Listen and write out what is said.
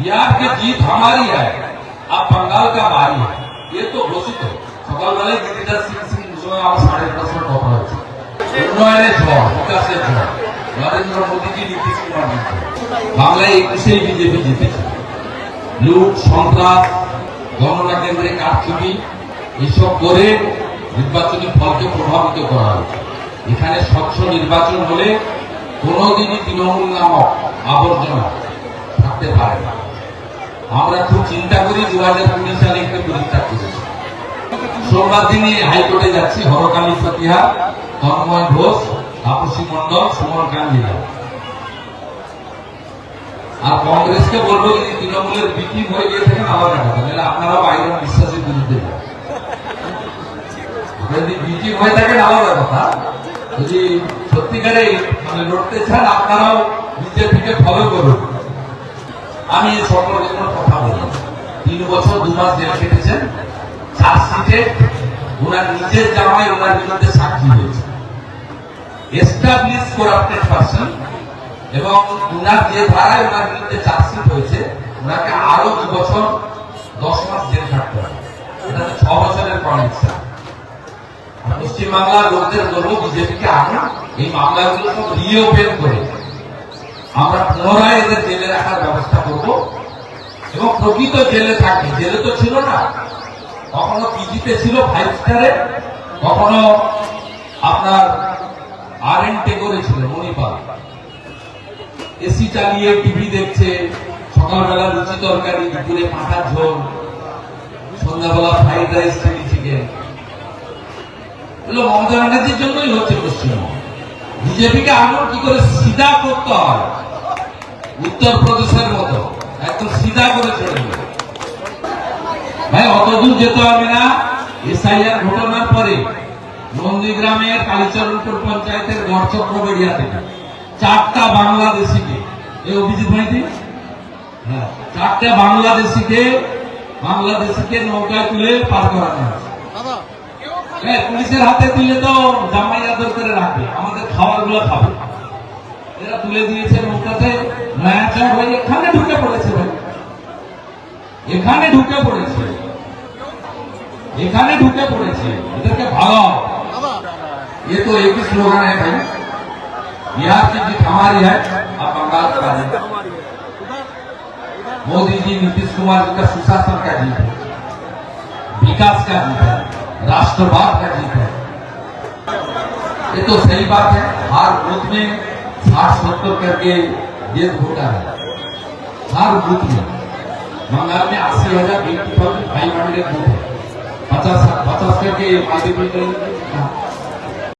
बिहार की जीत हमारी है अब बंगाल का बारी है ये तो घोषित है সকালবেলায় গিরিজার সিং সিং সঙ্গে আমার সাড়ে দশটার কথা হয়েছে উন্নয়নের ঝড় বিকাশের ঝড় নরেন্দ্র মোদীজি নীতিশ কুমার জিতবে বাংলায় একুশেই বিজেপি জিতেছে লুট সন্ত্রাস গণনা কেন্দ্রে কারচুপি এসব করে নির্বাচনী ফলকে প্রভাবিত করা হয়েছে এখানে স্বচ্ছ নির্বাচন হলে কোনোদিনই তৃণমূল নামক আবর্জনা থাকতে পারে না আমরা খুব চিন্তা করি দু হাজার কুড়ি সালে একটা পরীক্ষা করেছি সোমবার দিনই হাইকোর্টে যাচ্ছি, হরকালী প্রতিহার তন্ময় ঘোষ, তাপসী মন্ডল সুমন কান্দিরা আর কংগ্রেসকে বলব যদি তৃণমূলের বিক্রি হয়ে গিয়ে থাকেন আলাদা কথা নাহলে আপনারাও আইরন বিশ্বাসের বিরুদ্ধে যদি বিক্রি হয়ে থাকেন আলাদা কথা যদি সত্যিকারে মানে লড়তে চান, আপনারাও বিজেপিকে ফলো করুন। আমি এই কোনো কথা বলি তিন বছর, দু মাস জেল কেটেছেন চার্জশিটে ওনার নিজের জামাই, ওনার বিরুদ্ধে সাক্ষী হয়েছে। এস্টাবলিশ করাপ্টেড পার্সন এবং উনার যে ধারায় ওনার বিরুদ্ধে চার্জশিট হয়েছে, ওনাকে আরও দু বছর, দশ মাস জেল খাটতে হবে। এটা ছ বছরের কনভিকশন পশ্চিমবাংলার লোকদের বলব, বিজেপিকে আনুন। এই মামলাগুলো সব রিওপেন করে। আমরা পুনরায় এদের জেলে রাখার ব্যবস্থা করব। এবং প্রকৃত জেলে থাকে, জেলে তো ছিল না। কখনো পিজিতে ছিল ফাইভ স্টারে কখনো আপনার আর এন টেগরে ছিল, মণিপাল। এসি চালিয়ে টিভি দেখছে, সকালবেলা লুচি তরকারি, দুপুরে পাঁঠার ঝোল, সন্ধ্যাবেলা ফ্রাইড রাইস চিলি চিকেন এগুলো মমতা ব্যানার্জির জন্যই হচ্ছে পশ্চিমবঙ্গ। বিজেপিকে আরও কি করে সিধা করতে হয়? উত্তরপ্রদেশের মতো। একদম সিধা করে চলে যাবে ভাই অত দূর যেতে হবে না। এসআইআর ঘটনার পরে নন্দীগ্রামের কালীচরণপুর পঞ্চায়েতের গড়চক্র বেরিয়া থেকে চারটা বাংলাদেশিকে এই অভিজিৎ ভাইটি? হ্যাঁ চারটা বাংলাদেশিকে বাংলাদেশিকে নৌকায় তুলে পার করানো হয়েছে। হ্যাঁ, পুলিশের হাতে দিলে তো জামাই আদর করে রাখবে। আমাদের খাবারগুলো খাবে। এরা তুলে দিয়েছে নৌকাতে নয়া চড় হয়ে এখানে ঢুকে পড়েছে ভাই এখানে ঢুকে পড়েছে এখানে ঢুকে পড়েছে এদেরকে ভালো ये तो एक ही स्लोगन है भाई बिहार की जीत हमारी है अब बंगाल का जीत मोदी जी नीतीश कुमार जी का सुशासन का जीत है विकास का जीत है राष्ट्रवाद का जीत है ये तो सही बात है हर बूथ में साठ सत्तर करके देश होता है। हर बूथ में बंगाल में अस्सी हज़ार थाउज़ेंड फाइव हंड्रेड बूथ है। पचास पचास करके करेंगे